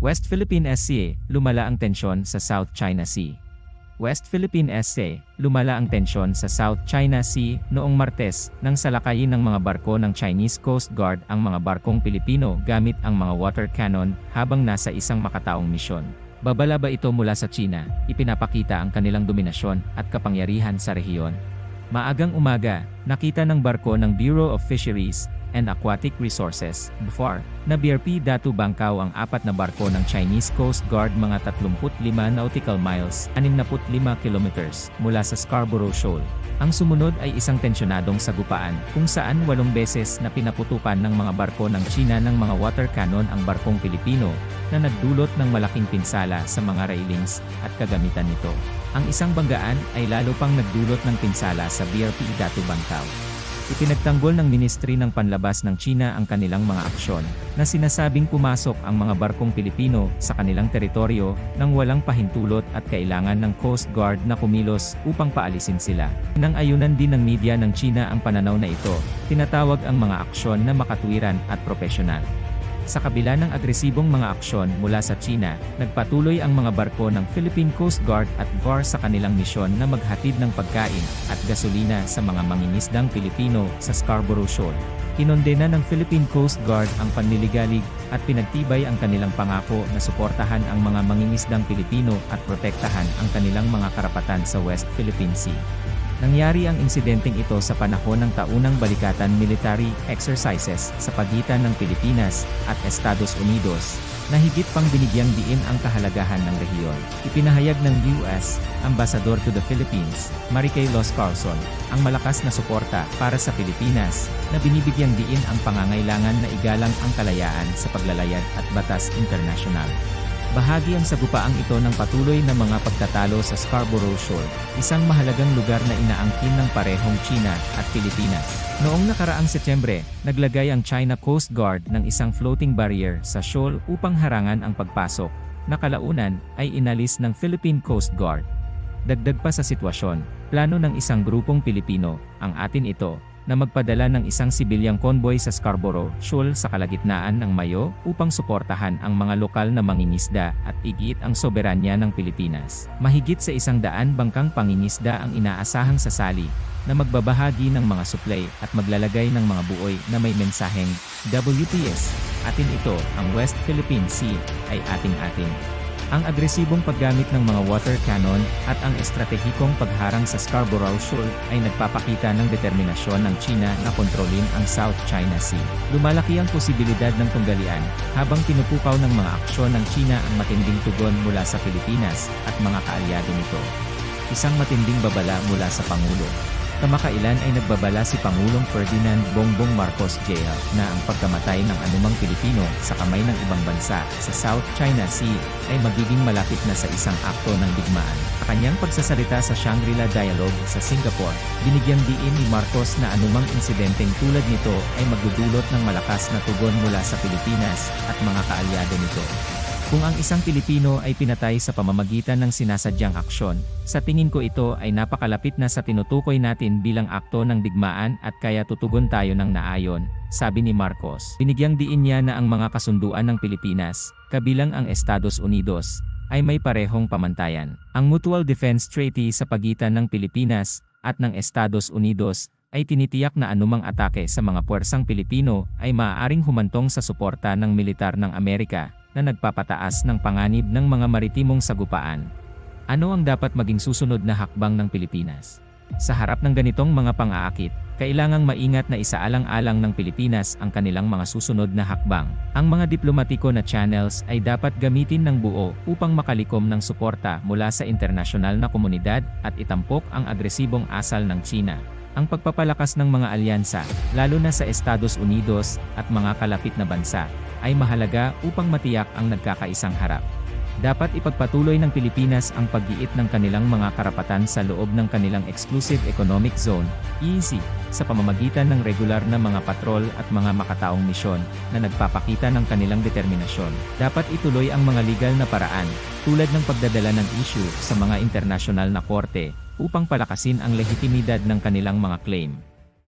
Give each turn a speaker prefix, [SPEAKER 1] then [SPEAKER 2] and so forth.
[SPEAKER 1] West Philippine SCA, lumala ang tensyon sa South China Sea. West Philippine SCA, lumala ang tensyon sa South China Sea noong Martes nang salakayin ng mga barko ng Chinese Coast Guard ang mga barkong Pilipino gamit ang mga water cannon habang nasa isang makataong misyon. Babala ba ito mula sa China, ipinapakita ang kanilang dominasyon at kapangyarihan sa rehiyon? Maagang umaga, nakita ng barko ng Bureau of Fisheries and Aquatic Resources, BFAR, na BRP Datu Bangkaw ang apat na barko ng Chinese Coast Guard mga 35 nautical miles, 65 kilometers, mula sa Scarborough Shoal. Ang sumunod ay isang tensyonadong sagupaan, kung saan walong beses na pinaputukan ng mga barko ng China ng mga water cannon ang barkong Pilipino, na nagdulot ng malaking pinsala sa mga railings at kagamitan nito. Ang isang banggaan ay lalo pang nagdulot ng pinsala sa BRP Datu Bangkaw. Ipinagtanggol ng Ministry ng Panlabas ng China ang kanilang mga aksyon, na sinasabing pumasok ang mga barkong Pilipino sa kanilang teritoryo nang walang pahintulot at kailangan ng Coast Guard na kumilos upang paalisin sila. Nang ayunan din ng media ng China ang pananaw na ito, tinatawag ang mga aksyon na makatwiran at propesyonal. Sa kabila ng agresibong mga aksyon mula sa China, nagpatuloy ang mga barko ng Philippine Coast Guard at VAR sa kanilang misyon na maghatid ng pagkain at gasolina sa mga mangingisdang Pilipino sa Scarborough Shoal. Kinondena ng Philippine Coast Guard ang panliligalig at pinagtibay ang kanilang pangako na suportahan ang mga mangingisdang Pilipino at protektahan ang kanilang mga karapatan sa West Philippine Sea. Nangyari ang insidenteng ito sa panahon ng taunang balikatan military exercises sa pagitan ng Pilipinas at Estados Unidos, na higit pang binigyang diin ang kahalagahan ng rehiyon. Ipinahayag ng US Ambassador to the Philippines, Marikay Los Carlson, ang malakas na suporta para sa Pilipinas, na binibigyang diin ang pangangailangan na igalang ang kalayaan sa paglalayag at batas internasyonal. Bahagi ang sagupaang ito ng patuloy na mga pagtatalo sa Scarborough Shoal, isang mahalagang lugar na inaangkin ng parehong China at Pilipinas. Noong nakaraang Setyembre, naglagay ang China Coast Guard ng isang floating barrier sa shoal upang harangan ang pagpasok, na kalaunan ay inalis ng Philippine Coast Guard. Dagdag pa sa sitwasyon, plano ng isang grupong Pilipino, ang atin ito, na magpadala ng isang sibilyang convoy sa Scarborough Shoal sa kalagitnaan ng Mayo upang suportahan ang mga lokal na mangingisda at igiit ang soberanya ng Pilipinas. Mahigit sa isang daan bangkang pangingisda ang inaasahang sasali na magbabahagi ng mga supply at maglalagay ng mga buoy na may mensaheng WPS. Atin ito, ang West Philippine Sea, ay ating-ating. Ang agresibong paggamit ng mga water cannon at ang estratehikong pagharang sa Scarborough Shoal ay nagpapakita ng determinasyon ng China na kontrolin ang South China Sea. Lumalaki ang posibilidad ng tunggalian habang tinutukaw ng mga aksyon ng China ang matinding tugon mula sa Pilipinas at mga kaalyado nito. Isang matinding babala mula sa Pangulo. Kamakailan ay nagbabala si Pangulong Ferdinand Bongbong Marcos Jr. na ang pagkamatay ng anumang Pilipino sa kamay ng ibang bansa sa South China Sea ay magiging malapit na sa isang akto ng digmaan. Kanyang pagsasalita sa Shangri-La Dialogue sa Singapore, binigyang diin ni Marcos na anumang insidenteng tulad nito ay magdudulot ng malakas na tugon mula sa Pilipinas at mga kaalyado nito. Kung ang isang Pilipino ay pinatay sa pamamagitan ng sinasadyang aksyon, sa tingin ko ito ay napakalapit na sa tinutukoy natin bilang akto ng digmaan at kaya tutugon tayo ng naayon, sabi ni Marcos. Binigyang diin niya na ang mga kasunduan ng Pilipinas, kabilang ang Estados Unidos, ay may parehong pamantayan. Ang Mutual Defense Treaty sa pagitan ng Pilipinas at ng Estados Unidos ay tinitiyak na anumang atake sa mga puwersang Pilipino ay maaaring humantong sa suporta ng militar ng Amerika na nagpapataas ng panganib ng mga maritimong sagupaan. Ano ang dapat maging susunod na hakbang ng Pilipinas? Sa harap ng ganitong mga pang-aakit, kailangang maingat na isaalang-alang ng Pilipinas ang kanilang mga susunod na hakbang. Ang mga diplomatiko na channels ay dapat gamitin ng buo upang makalikom ng suporta mula sa internasyonal na komunidad at itampok ang agresibong asal ng China. Ang pagpapalakas ng mga alyansa, lalo na sa Estados Unidos at mga kalapit na bansa, ay mahalaga upang matiyak ang nagkakaisang harap. Dapat ipagpatuloy ng Pilipinas ang paggiit ng kanilang mga karapatan sa loob ng kanilang Exclusive Economic Zone, EEZ, sa pamamagitan ng regular na mga patrol at mga makataong misyon na nagpapakita ng kanilang determinasyon. Dapat ituloy ang mga legal na paraan, tulad ng pagdadala ng issue sa mga internasyonal na korte, upang palakasin ang lehitimidad ng kanilang mga claim.